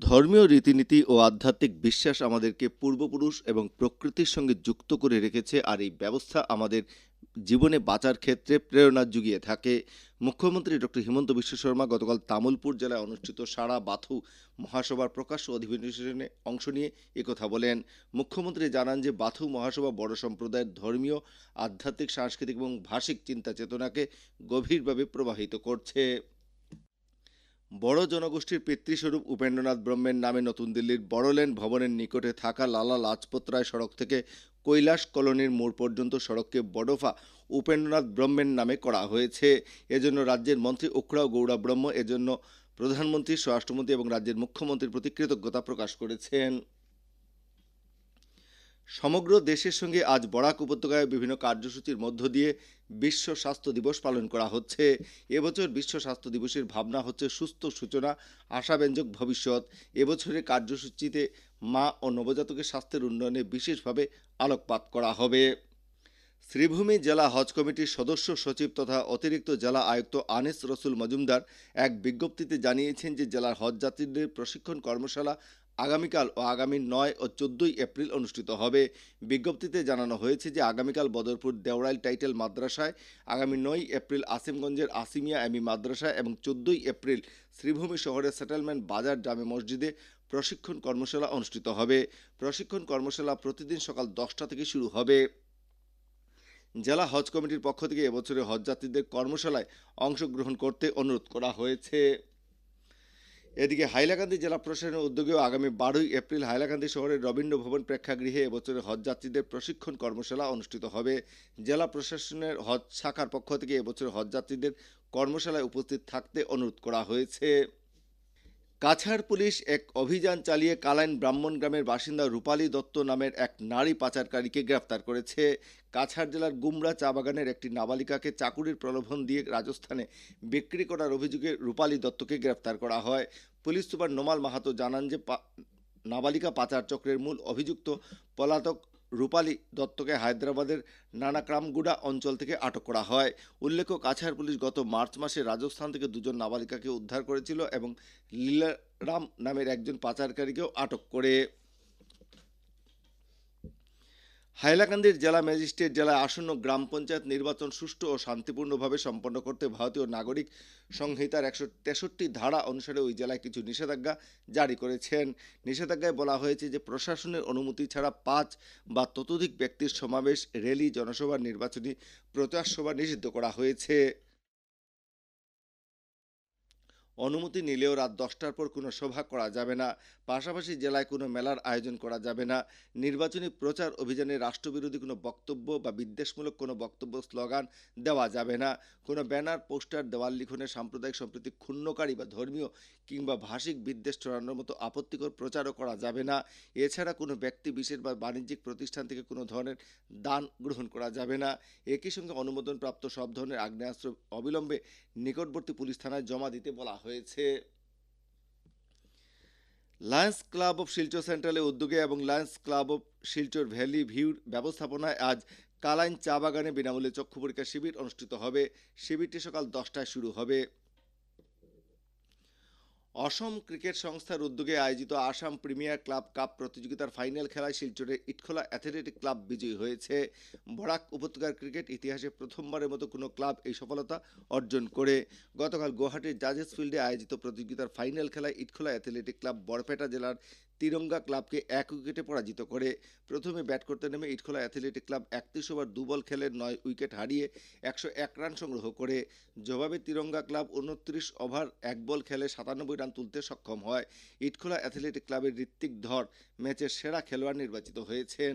ধর্মীয় রীতিনীতি ও আধ্যাত্মিক বিশ্বাস আমাদেরকে পূর্বপুরুষ এবং প্রকৃতির সঙ্গে যুক্ত করে রেখেছে আর এই ব্যবস্থা আমাদের জীবনে বাঁচার ক্ষেত্রে প্রেরণা জুগিয়ে থাকে। মুখ্যমন্ত্রী ডক্টর হিমন্ত বিশ্ব শর্মা গতকাল তামুলপুর জেলায় অনুষ্ঠিত সারা বাথু মহাসভার প্রকাশ্য অধিবেশনে অংশ নিয়ে একথা বলেন। মুখ্যমন্ত্রী জানান যে, বাথু মহাসভা বড় সম্প্রদায়ের ধর্মীয়, আধ্যাত্মিক, সাংস্কৃতিক এবং ভাষিক চিন্তা চেতনাকে গভীরভাবে প্রবাহিত করছে। বড় জনগোষ্ঠীর পিতৃস্বরূপ উপেন্দ্রনাথ ব্রহ্মের নামে নতুন দিল্লির বড়লেন ভবনের নিকটে থাকা লালা লাজপত রায় সড়ক থেকে কৈলাস কলোনির মোড় পর্যন্ত সড়ককে বড়ফা উপেন্দ্রনাথ ব্রহ্মের নামে করা হয়েছে। এজন্য রাজ্যের মন্ত্রী উখড়াও গৌড়া ব্রহ্ম, এজন্য প্রধানমন্ত্রী, স্বরাষ্ট্রমন্ত্রী এবং রাজ্যের মুখ্যমন্ত্রীর প্রতি কৃতজ্ঞতা প্রকাশ করেছেন। সমগ্র দেশের সঙ্গে আজ বরাক উপত্যকায় বিভিন্ন কার্যসূচির মধ্য দিয়ে বিশ্ব স্বাস্থ্য দিবস পালন করা হচ্ছে। এবছর বিশ্ব স্বাস্থ্য দিবসের ভাবনা হচ্ছে সুস্থ সূচনা, আশাব্যঞ্জক ভবিষ্যৎ। এবছরের কার্যসূচিতে মা ও নবজাতকের স্বাস্থ্যের উন্নয়নে বিশেষভাবে আলোকপাত করা হবে। শ্রীভূমি জেলা হজ কমিটির সদস্য সচিব তথা অতিরিক্ত জেলা আয়ুক্ত আনিস রসুল মজুমদার এক বিজ্ঞপ্তিতে জানিয়েছেন যে জেলার হজ যাত্রীদের প্রশিক্ষণ কর্মশালা আগামীকাল ও আগামী নয় ও চোদ্দই এপ্রিল অনুষ্ঠিত হবে। বিজ্ঞপ্তিতে জানানো হয়েছে যে আগামীকাল বদরপুর দেওরাইল টাইটেল মাদ্রাসায়, আগামী নয় এপ্রিল আসিমগঞ্জের আসিমিয়া এমি মাদ্রাসায় এবং চোদ্দই এপ্রিল শ্রীভূমি শহরের সেটেলমেন্ট বাজার জামে মসজিদে প্রশিক্ষণ কর্মশালা অনুষ্ঠিত হবে। প্রশিক্ষণ কর্মশালা প্রতিদিন সকাল দশটা থেকে শুরু হবে। জেলা হজ কমিটির পক্ষ থেকে এবছরে হজযাত্রীদের কর্মশালায় অংশগ্রহণ করতে অনুরোধ করা হয়েছে। এদিকে হাইলাকান্দি জেলা প্রশাসনের উদ্যোগেও আগামী বারোই এপ্রিল হাইলাকান্দি শহরের রবীন্দ্র ভবন প্রেক্ষাগৃহে এবছরের হজযাত্রীদের প্রশিক্ষণ কর্মশালা অনুষ্ঠিত হবে। জেলা প্রশাসনের হজ শাখার পক্ষ থেকে এবছরের হজযাত্রীদের কর্মশালায় উপস্থিত থাকতে অনুরোধ করা হয়েছে। কাছাড় পুলিশ এক অভিযান চালিয়ে কালাইন ব্রাহ্মণ গ্রামের বাসিন্দা রূপালী দত্ত নামের এক নারী পাচারকারীকে গ্রেফতার করেছে। কাছাড় জেলার গুমরা চা বাগানের একটি নাবালিকাকে চাকুরির প্রলোভন দিয়ে রাজস্থানে বিক্রি করার অভিযোগে রূপালী দত্তকে গ্রেফতার করা হয়। পুলিশ সুপার নোমাল মাহাতো জানান যে নাবালিকা পাচার চক্রের মূল অভিযুক্ত পলাতক রূপালী দত্তকে হায়দ্রাবাদের নানাক্রামগুড়া অঞ্চল থেকে আটক করা হয়। উল্লেখ্য, কাছাড় পুলিশ গত মার্চ মাসে রাজস্থান থেকে দুজন নাবালিকাকে উদ্ধার করেছিল এবং লীলারাম নামের একজন পাচারকারীকেও আটক করে। হাইলাকান্দির জেলা ম্যাজিস্ট্রেট জেলায় আসন্ন গ্রাম পঞ্চায়েত নির্বাচন সুষ্ঠু ও শান্তিপূর্ণভাবে সম্পন্ন করতে ভারতীয় নাগরিক সংহিতার একশো তেষট্টি ধারা অনুসারে ওই জেলায় কিছু নিষেধাজ্ঞা জারি করেছেন। নিষেধাজ্ঞায় বলা হয়েছে যে প্রশাসনের অনুমতি ছাড়া পাঁচ বা ততোধিক ব্যক্তির সমাবেশ, র্যালি, জনসভা, নির্বাচনী প্রচার সভা নিষিদ্ধ করা হয়েছে। অনুমতি নিলেও রাত দশটার পর কোনো সভা করা যাবে না। পাশাপাশি জেলায় কোনো মেলার আয়োজন করা যাবে না। নির্বাচনী প্রচার অভিযানে রাষ্ট্রবিরোধী কোনো বক্তব্য বা বিদ্বেষমূলক কোনো বক্তব্য, স্লোগান দেওয়া যাবে না। কোনো ব্যানার, পোস্টার, দেওয়াল লিখনে সাম্প্রদায়িক, সম্প্রীতি ক্ষুণ্ণকারী বা ধর্মীয় কিংবা ভাষিক বিদ্বেষ ছড়ানোর মতো আপত্তিকর প্রচারও করা যাবে না। এছাড়া কোনো ব্যক্তি, বিশেষ বা বাণিজ্যিক প্রতিষ্ঠান থেকে কোনো ধরনের দান গ্রহণ করা যাবে না। একই সঙ্গে অনুমোদনপ্রাপ্ত সব ধরনের আগ্নেয়াস্ত্র অবিলম্বে নিকটবর্তী পুলিশ থানায় জমা দিতে বলা হয়েছে। লায়ন্স ক্লাব অফ শিলচর সেন্ট্রালের উদ্যোগে এবং lions club of Silchar valley ভিউর ব্যবস্থাপনায় আজ কালাইন চা বাগানে বিনামূল্যে চক্ষু পরীক্ষা শিবির অনুষ্ঠিত হবে। শিবিরটি সকাল দশটায় শুরু হবে। অসম ক্রিকেট সংস্থার উদ্যোগে আয়োজিত আসাম প্রিমিয়ার ক্লাব কাপ প্রতিযোগিতার ফাইনাল খেলায় শিলচরের ইটখোলা অ্যাথলেটিক ক্লাব বিজয়ী হয়েছে। বরাক উপত্যকার ক্রিকেট ইতিহাসে প্রথমবারের মতো কোনো ক্লাব এই সফলতা অর্জন করে। গতকাল গুয়াহাটির জাজেস ফিল্ডে আয়োজিত প্রতিযোগিতার ফাইনাল খেলায় ইটখোলা অ্যাথলেটিক ক্লাব বরপেটা জেলার তিরঙ্গা ক্লাবকে এক উইকেটে পরাজিত করে প্রথমে ব্যাট করতে নেমে ইটখোলা অ্যাথলেটিক ক্লাব একত্রিশ ওভার দু বল খেলে নয় উইকেট হারিয়ে একশো এক রান সংগ্রহ করে। জবাবে তিরঙ্গা ক্লাব উনত্রিশ ওভার এক বল খেলে সাতানব্বই রান তুলতে সক্ষম হয়। ইটখোলা অ্যাথলেটিক ক্লাবের ঋত্বিক ধর ম্যাচের সেরা খেলোয়াড় নির্বাচিত হয়েছেন।